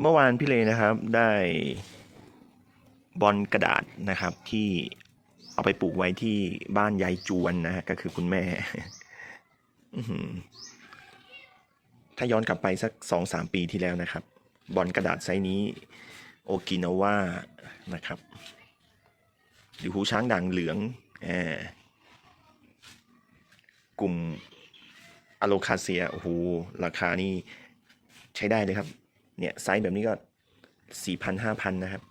เมื่อวานพี่เลนะครับได้บอลกระดาษนะครับที่เอาไปปลูกไว้ที่บ้านยายจวนนะฮะก็คือคุณแม่ถ้าย้อนกลับไปสักสองสามปีที่แล้วนะครับ บอลกระดาษไซนี้ โอกินาวานะครับหรือหูช้างด่างเหลืองแอบกลุ่มอะโลคาเซียโอ้โหราคานี่ใช้ได้เลยครับ เนี่ยไซส์แบบนี้ก็สี่พันห้าพันนะครับ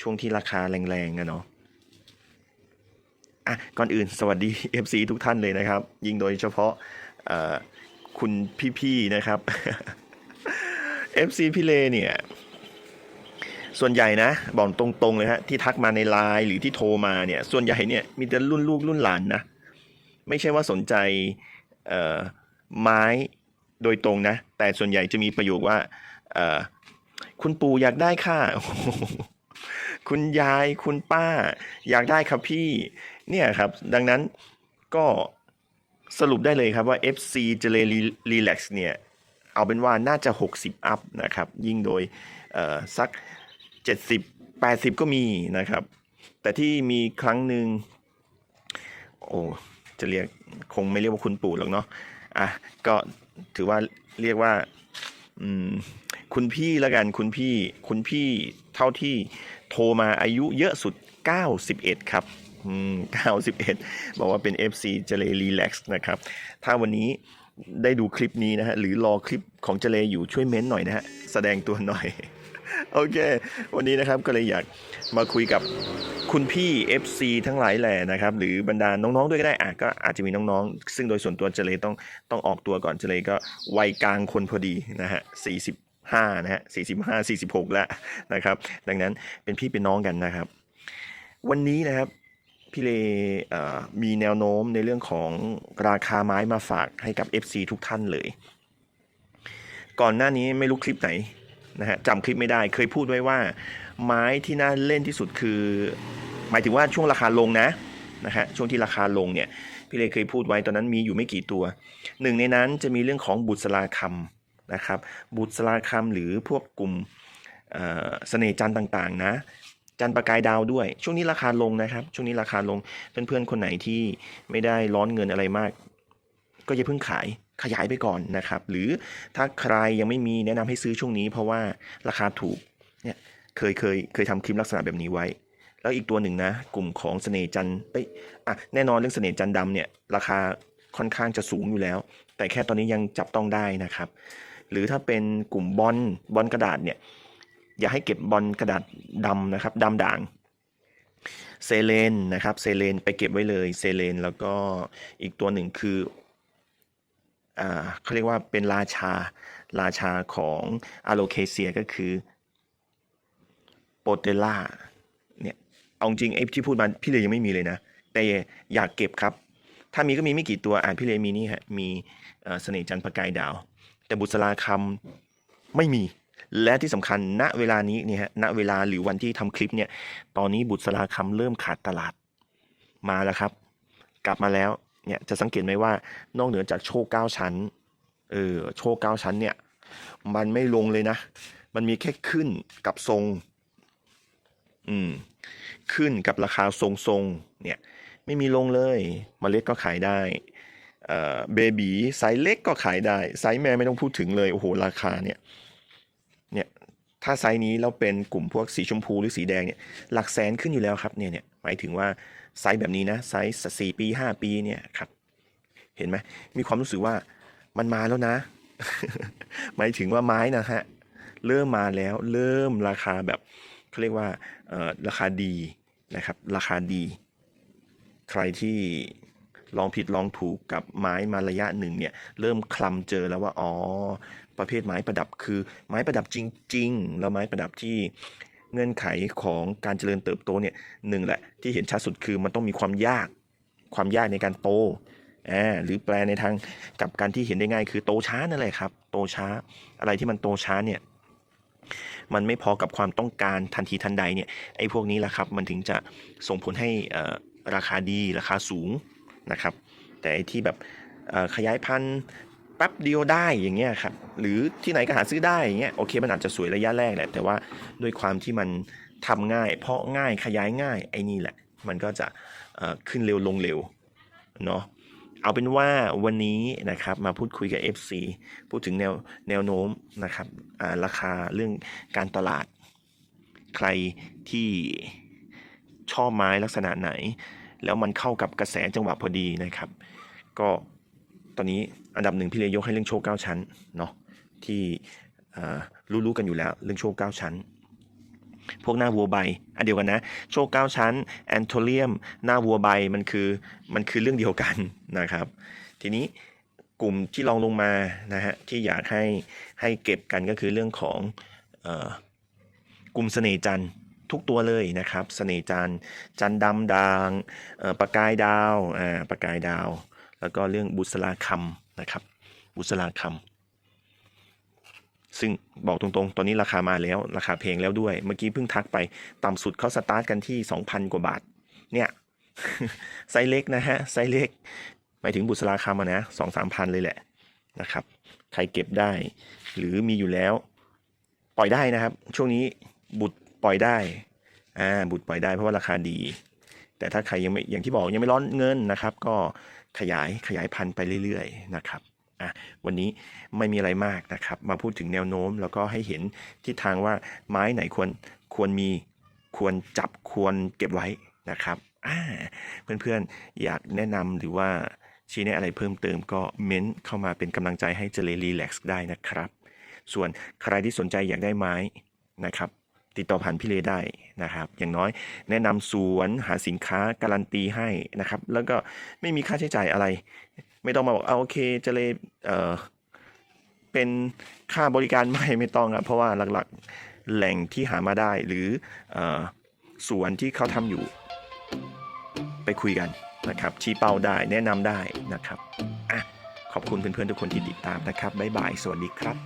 ช่วงที่ราคาแรงๆอะเนาะอะก่อนอื่นสวัสดี FC ทุกท่านเลยนะครับ ยิ่งโดยเฉพาะคุณพี่ๆนะครับ FC พี่เลเนี่ย ส่วนใหญ่นะบอกตรงๆเลยฮะที่ทักมาในไลน์หรือที่โทรมาเนี่ย ส่วนใหญ่เนี่ยมีแต่รุ่นลูกรุ่นหลานนะ ไม่ใช่ว่าสนใจไม้โดยตรงนะ แต่ส่วนใหญ่จะมีประโยคว่า คุณปู่อยากได้ค่ะ คุณยายคุณป้า อยากได้ครับพี่ เนี่ยครับ ดังนั้นก็สรุปได้เลยครับว่า FC เจเลรีแลกซ์เนี่ย เอาเป็นว่าน่าจะ 60 อัพนะครับ ยิ่งโดยเอ่อสัก 70 80 ก็มีนะครับ แต่ที่มีครั้งหนึ่งโอ้จะเรียกคงไม่เรียกว่าคุณปู่หรอกเนาะอะก็ถือว่าเรียกว่า อืม คุณพี่แล้วกันคุณพี่คุณพี่เท่าที่โทรมาอายุเยอะสุด 91 ครับอืม91 บอกว่าเป็น FC เจเลรีแลกซ์นะครับ ถ้าวันนี้ได้ดูคลิปนี้นะฮะ หรือรอคลิปของเจเลอยู่ช่วยเม้นหน่อยนะฮะ แสดงตัวหน่อย โอเค วันนี้นะครับก็เลยอยากมาคุยกับคุณพี่ FC ทั้งหลายแหล่นะครับ หรือบรรดาน้องๆด้วยก็ได้อะก็อาจจะมีน้องๆ ซึ่งโดยส่วนตัวเจเลต้องต้องออกตัวก่อนเจเลก็วัยกลางคนพอดีนะฮะ 45นะฮะ45 46แล้วนะครับ ดังนั้นเป็นพี่เป็นน้องกันนะครับ วันนี้นะครับพี่เลมีแนวโน้มในเรื่องของราคาไม้มาฝากให้กับ FC ทุกท่านเลย ก่อนหน้านี้ไม่รู้คลิปไหนนะฮะจำคลิปไม่ได้เคยพูดไว้ว่า ไม้ที่น่าเล่นที่สุดคือ หมายถึงว่าช่วงราคาลงนะนะฮะช่วงที่ราคาลงเนี่ยพี่เลเคยพูดไว้ตอนนั้นมีอยู่ไม่กี่ตัว หนึ่งในนั้นจะมีเรื่องของบุษราคำ นะครับบุษราคำหรือพวกกลุ่มเอ่อเสน่ห์จันทร์ต่างๆนะจันประกายดาวด้วย ช่วงนี้ราคาลงนะครับ ช่วงนี้ราคาลงเพื่อนๆคนไหนที่ไม่ได้ร้อนเงินอะไรมาก ก็อย่าเพิ่งขายขยายไปก่อนนะครับ หรือถ้าใครยังไม่มีแนะนำให้ซื้อช่วงนี้ เพราะว่าราคาถูกเนี่ยเคยเคยเคยทำคลิปลักษณะแบบนี้ไว้ แล้วอีกตัวหนึ่งนะ กลุ่มของเสน่ห์จันเอ้ยอะแน่นอนเรื่องเสน่ห์จันดำเนี่ยราคาค่อนข้างจะสูงอยู่แล้ว แต่แค่ตอนนี้ยังจับต้องได้นะครับ หรือถ้าเป็นกลุ่มบอลบอลกระดาษเนี่ยอย่าให้เก็บบอลกระดาษดำนะครับดำด่างเซเลนนะครับเซเลนไปเก็บไว้เลยเซเลนแล้วก็อีกตัวหนึ่งคืออ่าเขาเรียกว่าเป็นราชาราชาของอะโลเคเซียก็คือโปเตล่าเนี่ยเอาจริงไอ้ที่พูดมาพี่เลยยังไม่มีเลยนะ แต่อยากเก็บครับ ถ้ามีก็มีไม่กี่ตัวอ่านพี่เลยมีนี่ฮะมีเอ่อเสน่ห์จันทร์ประกายดาว แต่บุษราคำไม่มี และที่สำคัญณเวลานี้เนี่ยฮะณเวลาหรือวันที่ทำคลิปเนี่ย ตอนนี้บุษราคำเริ่มขาดตลาดมาแล้วครับ กลับมาแล้วเนี่ยจะสังเกตไหมว่านอกเหนือจากโชคเก้าชั้นเออโชคเก้าชั้นเนี่ย มันไม่ลงเลยนะ มันมีแค่ขึ้นกับทรง อืม ขึ้นกับราคาทรงทรงๆเนี่ย ไม่มีลงเลยมเมล็ดก็ขายได้ เบบีไซส์เล็กก็ขายได้ ไซส์แม่ไม่ต้องพูดถึงเลย โอ้โห ราคาเนี่ย เนี่ย ถ้าไซส์นี้แล้วเป็นกลุ่มพวกสีชมพูหรือสีแดงเนี่ย หลักแสนขึ้นอยู่แล้วครับ เนี่ยเนี่ยหมายถึงว่าไซส์แบบนี้นะ ไซส์สี่ปีห้าปีเนี่ยครับ เห็นไหม มีความรู้สึกว่ามันมาแล้วนะ หมายถึงว่าไม้นะฮะ เริ่มมาแล้ว เริ่มราคาแบบเขาเรียกว่าราคาดีนะครับ ราคาดี ใครที่ ลองผิดลองถูกกับไม้มาระยะหนึ่งเนี่ยเริ่มคลำเจอแล้วว่าอ๋อประเภทไม้ประดับคือไม้ประดับจริง ๆ แล้วไม้ประดับที่เงื่อนไขของการเจริญเติบโตเนี่ยหนึ่งแหละที่เห็นชัดสุดคือมันต้องมีความยากความยากในการโตอ่าหรือแปลในทางกับการที่เห็นได้ง่ายคือโตช้านั่นแหละครับ โตช้าอะไรที่มันโตช้าเนี่ยมันไม่พอกับความต้องการทันทีทันใดเนี่ยไอ้พวกนี้แหละครับมันถึงจะส่งผลให้อ่อราคาดีราคาสูง นะครับ แต่ไอ้ที่แบบขยายพันธุ์แป๊บเดียวได้อย่างเงี้ยครับหรือที่ไหนก็หาซื้อได้อย่างเงี้ยโอเค มันอาจจะสวยระยะแรกแหละแต่ว่าด้วยความที่มันทำง่าย เพราะง่ายขยายง่ายไอ้นี่แหละ มันก็จะขึ้นเร็วลงเร็วเนาะเอาเป็นว่าวันนี้นะครับมาพูดคุยกับ FC พูดถึงแนวแนวโน้มนะครับราคาเรื่องการตลาด ใครที่ชอบไม้ลักษณะไหน แล้วมันเข้ากับกระแสจังหวะพอดีนะครับ ก็ตอนนี้อันดับหนึ่งพี่เลยยกให้เรื่องโชว์เก้าชั้นเนาะที่รู้ๆกันอยู่แล้วเรื่องโชว์เก้าชั้น พวกหน้าวัวใบอันเดียวกันนะ โชว์เก้าชั้นแอนโทเลียม หน้าวัวใบมันคือมันคือเรื่องเดียวกันนะครับ ทีนี้กลุ่มที่ลองลงมานะฮะที่อยากให้ให้เก็บกันก็คือเรื่องของออกลุ่มเสน่จันทร์ ทุกตัวเลยนะครับเสน่ห์จันจันดำดางประกายดาวอ่าประกายดาว แล้วก็เรื่องบุษราคำนะครับ บุษราคำซึ่งบอกตรงๆ ตอนนี้ราคามาแล้วราคาเพลงแล้วด้วย เมื่อกี้เพิ่งทักไปต่ำสุดเขาสตาร์ทกันที่ 2,000 กว่าบาท เนี่ยไซส์เล็กนะฮะไซส์เล็กหมายถึงบุษราคำอะนะสองสามพันเลยแหละนะครับ ใครเก็บได้ หรือมีอยู่แล้ว ปล่อยได้นะครับ ช่วงนี้บุตร ปล่อยได้อ่าบุตรปล่อยได้เพราะว่าราคาดี แต่ถ้าใครยังไม่อย่างที่บอกยังไม่ร้อนเงินนะครับ ก็ขยายขยายพันธุ์ไปเรื่อยๆนะครับอะวันนี้ไม่มีอะไรมากนะครับ มาพูดถึงแนวโน้มแล้วก็ให้เห็นทิศทางว่าไม้ไหนควรควรมีควรจับควรเก็บไว้นะครับอ่าเพื่อนๆ อยากแนะนำหรือว่าชี้แนะอะไรเพิ่มเติมก็เม้นเข้ามาเป็นกำลังใจให้เจเลรีแลกซ์ได้นะครับ ส่วนใครที่สนใจอยากได้ไม้นะครับ ติดต่อผ่านพี่เลได้นะครับ อย่างน้อยแนะนำสวนหาสินค้าการันตีให้นะครับ แล้วก็ไม่มีค่าใช้จ่ายอะไร ไม่ต้องมาบอกเอาโอเคจะเลยเออเป็นค่าบริการไม่ไม่ต้องครับเพราะว่าหลักๆแหล่งที่หามาได้หรืออสวนที่เขาทำอยู่ ไปคุยกันนะครับ ชี้เป้าได้แนะนำได้นะครับอะขอบคุณเพื่อนๆทุกคนที่ติดตามนะครับบ๊ายบายสวัสดีครับ